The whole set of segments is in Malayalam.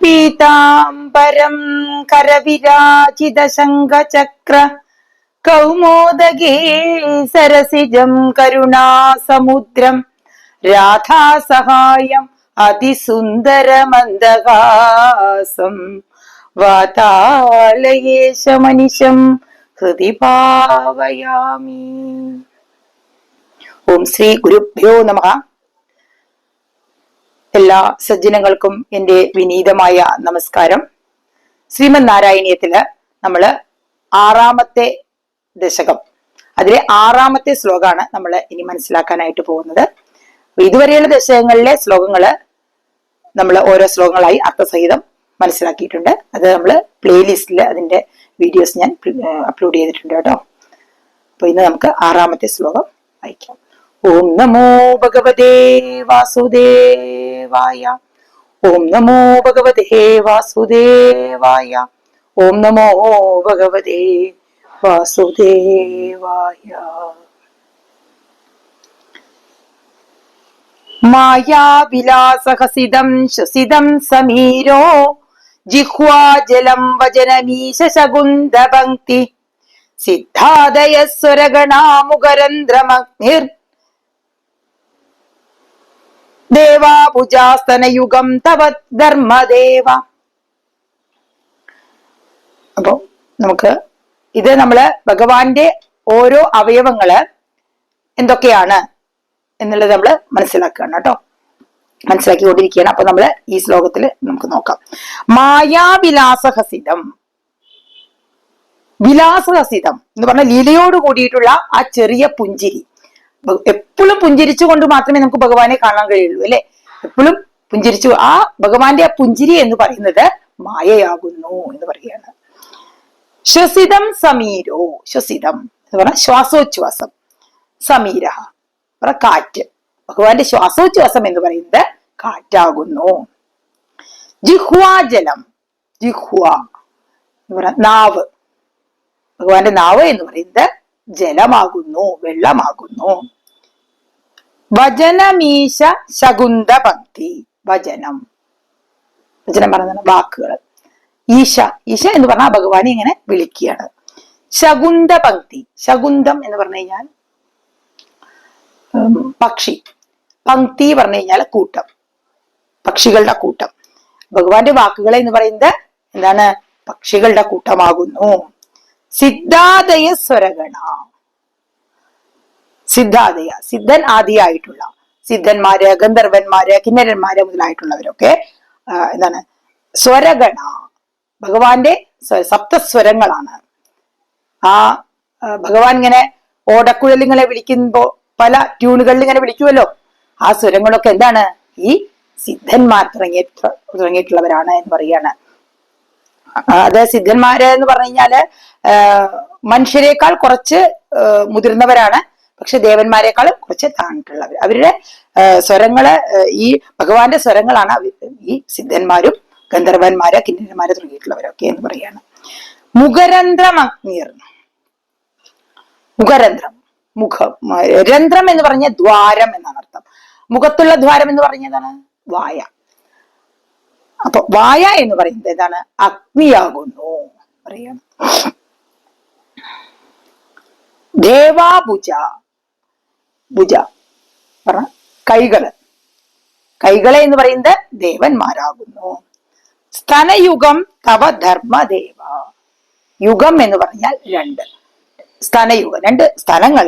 പീതാംബരം കരവിരാജിത ശംഖചക്ര കൗമോദഗീ സരസിജം കരുണാസമുദ്രം രാധാസഹായം അതിസുന്ദരമന്ദഹാസം വാതാലയേശമനിശം ഹൃദി ഭാവയാമി ഓം ശ്രീ ഗുരുഭ്യോ നമഃ എല്ലാ സജ്ജനങ്ങൾക്കും എന്റെ വിനീതമായ നമസ്കാരം. ശ്രീമൻ നാരായണീയത്തിൽ നമ്മൾ ആറാമത്തെ ദശകം. അതിലെ ആറാമത്തെ ശ്ലോകമാണ് നമ്മൾ ഇനി മനസ്സിലാക്കാനായിട്ട് പോകുന്നത്. ഇതുവരെയുള്ള ദശകങ്ങളിലെ ശ്ലോകങ്ങൾ നമ്മൾ ഓരോ ശ്ലോകങ്ങളായി അർത്ഥസഹിതം മനസ്സിലാക്കിയിട്ടുണ്ട്. അത് നമ്മൾ പ്ലേലിസ്റ്റിൽ അതിന്റെ വീഡിയോസ് ഞാൻ അപ്ലോഡ് ചെയ്തിട്ടുണ്ട് കേട്ടോ. അപ്പൊ ഇന്ന് നമുക്ക് ആറാമത്തെ ശ്ലോകം വായിക്കാം. ഓം നമോ ഭഗവതേ വാസുദേവായ ഓം നമോ ഭഗവതേ വാസുദേവായ. ഓം നമോ ഭഗവതേ വാസുദേവായ. മായാവിലാസഹസിതം ശ്വസിതം സമീരോ ജിഹ്വാജലം വചനമീശ ശകുന്തപങ്ക്തി സിദ്ധാദയ സ്വരഗണാമുഖരന്ധ്രമഗ്നിർ ദേവാഭുജാസ്തനയുഗം തവ ധർമ്മദേവ. അപ്പോ നമുക്ക് ഇത് നമ്മൾ ഭഗവാന്റെ ഓരോ അവയവങ്ങൾ എന്തൊക്കെയാണ് എന്നുള്ളത് നമ്മൾ മനസ്സിലാക്കുകയാണ് കേട്ടോ. മനസ്സിലാക്കിക്കൊണ്ടിരിക്കുകയാണ്. അപ്പൊ നമ്മൾ ഈ ശ്ലോകത്തിൽ നമുക്ക് നോക്കാം. മായാവിലാസഹസിതം. വിലാസഹസിതം എന്ന് പറഞ്ഞ ലീലയോട് കൂടിയിട്ടുള്ള ആ ചെറിയ പുഞ്ചിരി. എപ്പോഴും പുഞ്ചിരിച്ചു കൊണ്ട് മാത്രമേ നമുക്ക് ഭഗവാനെ കാണാൻ കഴിയുള്ളൂ അല്ലെ? എപ്പോഴും പുഞ്ചിരിച്ചു ആ ഭഗവാന്റെ ആ പുഞ്ചിരി എന്ന് പറയുന്നത് മായയാകുന്നു എന്ന് പറയാണ് ശ്വസിതം സമീരോ ശ്വസിതം എന്ന് പറഞ്ഞാൽ ശ്വാസോച്ഛ്വാസം സമീര കാറ്റ്. ഭഗവാന്റെ ശ്വാസോച്ഛ്വാസം എന്ന് പറയുന്നത് കാറ്റാകുന്നു. ജിഹ്വാജലം ജിഹ്വ എന്ന് പറഞ്ഞ നാവ്. ഭഗവാന്റെ നാവ് എന്ന് പറയുന്നത് ജലമാകുന്നു വെള്ളമാകുന്നു. വചനമീശ ശകുന്ത ഭക്തി വചനം. വചനം പറഞ്ഞ വാക്കുകൾ. ഈശ ഈശ എന്ന് പറഞ്ഞാൽ ഭഗവാനെ ഇങ്ങനെ വിളിക്കുകയാണ്. ശകുന്ത പങ്ക്തി ശകുന്തം എന്ന് പറഞ്ഞു കഴിഞ്ഞാൽ പക്ഷി. പങ്ക്തി പറഞ്ഞു കഴിഞ്ഞാൽ കൂട്ടം പക്ഷികളുടെ കൂട്ടം. ഭഗവാന്റെ വാക്കുകൾ എന്ന് പറയുന്നത് എന്താണ്? പക്ഷികളുടെ കൂട്ടമാകുന്നു. സിദ്ധാദയ സ്വരഗണ. സിദ്ധാദയ സിദ്ധൻ ആദിയായിട്ടുള്ള സിദ്ധന്മാര് ഗന്ധർവന്മാര് കിന്നരന്മാര് മുതലായിട്ടുള്ളവരൊക്കെ എന്താണ് സ്വരഗണ. ഭഗവാന്റെ സ്വ- സപ്തസ്വരങ്ങളാണ്. ആ ഭഗവാൻ ഇങ്ങനെ ഓടക്കുഴലിങ്ങളെ വിളിക്കുമ്പോ പല ട്യൂണുകളിൽ ഇങ്ങനെ വിളിക്കുമല്ലോ ആ സ്വരങ്ങളൊക്കെ എന്താണ്? ഈ സിദ്ധന്മാർ തുടങ്ങിയ തുടങ്ങിയിട്ടുള്ളവരാണ് എന്ന് പറയാണ് അത് സിദ്ധന്മാര് എന്ന് പറഞ്ഞു കഴിഞ്ഞാൽ മനുഷ്യരെക്കാൾ കുറച്ച് മുതിർന്നവരാണ്. പക്ഷെ ദേവന്മാരെക്കാളും കുറച്ച് താണിട്ടുള്ളവർ അവരുടെ സ്വരങ്ങൾ ഈ ഭഗവാന്റെ സ്വരങ്ങളാണ് ഈ സിദ്ധന്മാരും ഗന്ധർവന്മാര് കിന്നരന്മാര് തുടങ്ങിയിട്ടുള്ളവരൊക്കെ എന്ന് പറയാണ് മുഖരന്ധ്രമഗ്നിർ. മുഖരന്ധ്രം. മുഖം രന്ധ്രം എന്ന് പറഞ്ഞ ദ്വാരം എന്നാണ് അർത്ഥം. മുഖത്തുള്ള ദ്വാരം എന്ന് പറഞ്ഞതാണ് വായ. അപ്പൊ വായ എന്ന് പറയുന്നത് എന്താണ് അഗ്നിയാകുന്നു. പറയാണ് ദേവാഭുജ. ഭുജ. പറഞ്ഞ കൈകൾ. കൈകളെ എന്ന് പറയുന്നത് ദേവന്മാരാകുന്നു. സ്തനയുഗം തവ ധർമ്മദേവ. യുഗം എന്ന് പറഞ്ഞാൽ രണ്ട്. സ്തനയുഗം. രണ്ട് സ്ഥലങ്ങൾ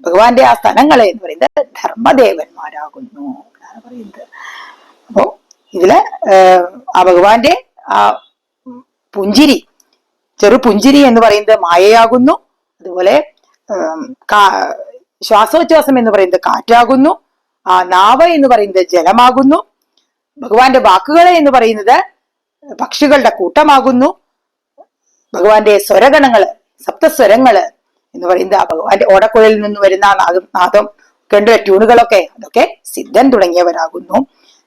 ഭഗവാന്റെ ആ സ്ഥലങ്ങളെ എന്ന് പറയുന്നത് ധർമ്മദേവന്മാരാകുന്നു. എന്നാണ് പറയുന്നത്. അപ്പോ ഇതിൽ ആ ഭഗവാന്റെ ആ പുഞ്ചിരി ചെറു പുഞ്ചിരി എന്ന് പറയുന്നത് മായയാകുന്നു. അതുപോലെ ശ്വാസോച്ഛ്വാസം എന്ന് പറയുന്നത് കാറ്റാകുന്നു. ആ നാവ എന്ന് പറയുന്നത് ജലമാകുന്നു. ഭഗവാന്റെ വാക്കുകൾ എന്ന് പറയുന്നത് പക്ഷികളുടെ കൂട്ടമാകുന്നു. ഭഗവാന്റെ സ്വരഗണങ്ങൾ സപ്തസ്വരങ്ങൾ എന്ന് പറയുന്നത് ആ ഭഗവാന്റെ ഓടക്കുഴലിൽ നിന്ന് വരുന്ന നാദം നാദം കണ്ട ട്യൂണുകളൊക്കെ അതൊക്കെ സിദ്ധൻ തുടങ്ങിയവരാകുന്നു.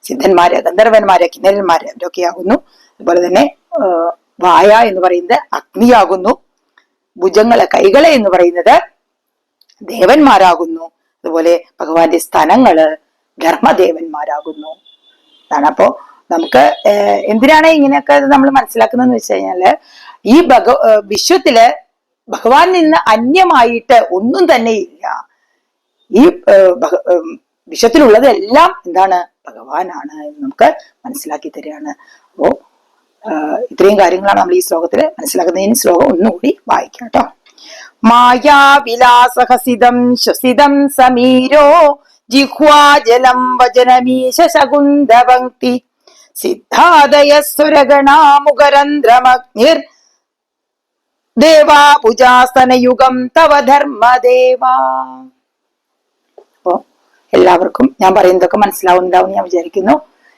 സിദ്ധന്മാര് ഗന്ധർവന്മാര് കിന്നരന്മാര് അവരൊക്കെയാകുന്നു. അതുപോലെ തന്നെ വായ എന്ന് പറയുന്നത് അഗ്നിയാകുന്നു. ഭുജങ്ങളെ കൈകളെ എന്ന് പറയുന്നത് ദേവന്മാരാകുന്നു. അതുപോലെ ഭഗവാന്റെ സ്ഥലങ്ങൾ ധർമ്മദേവന്മാരാകുന്നു. അതാണ് അപ്പോ നമുക്ക് എന്തിനാണ് ഇങ്ങനെയൊക്കെ നമ്മൾ മനസ്സിലാക്കുന്നതെന്ന് വെച്ച് കഴിഞ്ഞാൽ ഈ ഭഗ വിശ്വത്തിൽ ഭഗവാൻ നിന്ന് അന്യമായിട്ട് ഒന്നും തന്നെ ഇല്ല. ഈ വിശ്വത്തിലുള്ളതെല്ലാം എന്താണ് ഭഗവാനാണ് എന്ന് നമുക്ക് മനസ്സിലാക്കി തരികയാണ്. അപ്പോ ഇത്രയും കാര്യങ്ങളാണ് നമ്മൾ ഈ ശ്ലോകത്തിൽ മനസ്സിലാക്കുന്നത് ഈ ശ്ലോകം ഒന്നുകൂടി വായിക്കാം കേട്ടോ. മായാവിലാസഹസിതം ശ്വസിതം സമീരോ ജിഹ്വാജലം വചനമീശ ശകുന്തപങ്ക്തി സിദ്ധാദയ സുരഗണാമുഖരന്ധ്രമഗ്നിർ ദേവാപുജാസനയുഗം തവ ധർമ്മദേവാ. എല്ലാവർക്കും ഞാൻ പറയുന്നതൊക്കെ മനസ്സിലാവുന്നുണ്ടാവും ഞാൻ വിചാരിക്കുന്നു.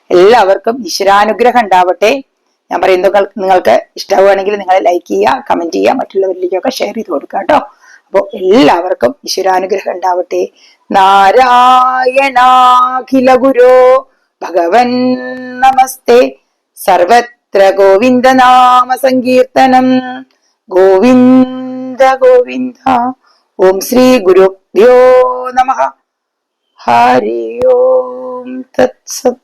എല്ലാവർക്കും ഈശ്വരാനുഗ്രഹം ഉണ്ടാവട്ടെ. ഞാൻ പറയുന്നത് നിങ്ങൾക്ക് ഇഷ്ടമാവുകയാണെങ്കിൽ നിങ്ങൾ ലൈക്ക് ചെയ്യുക കമന്റ് ചെയ്യുക മറ്റുള്ളവരിലേക്കൊക്കെ ഷെയർ ചെയ്ത് കൊടുക്കുക കേട്ടോ. അപ്പോൾ എല്ലാവർക്കും ഈശ്വരാനുഗ്രഹം ഉണ്ടാവട്ടെ. നാരായണാഖില ഗുരോ ഭഗവൻ നമസ്തേ. സർവത്ര ഗോവിന്ദ നാമ സങ്കീർത്തനം ഗോവിന്ദ ഗോവിന്ദ. ഓം ശ്രീ ഗുരുഭ്യോ നമ. हरि ओम तत्सत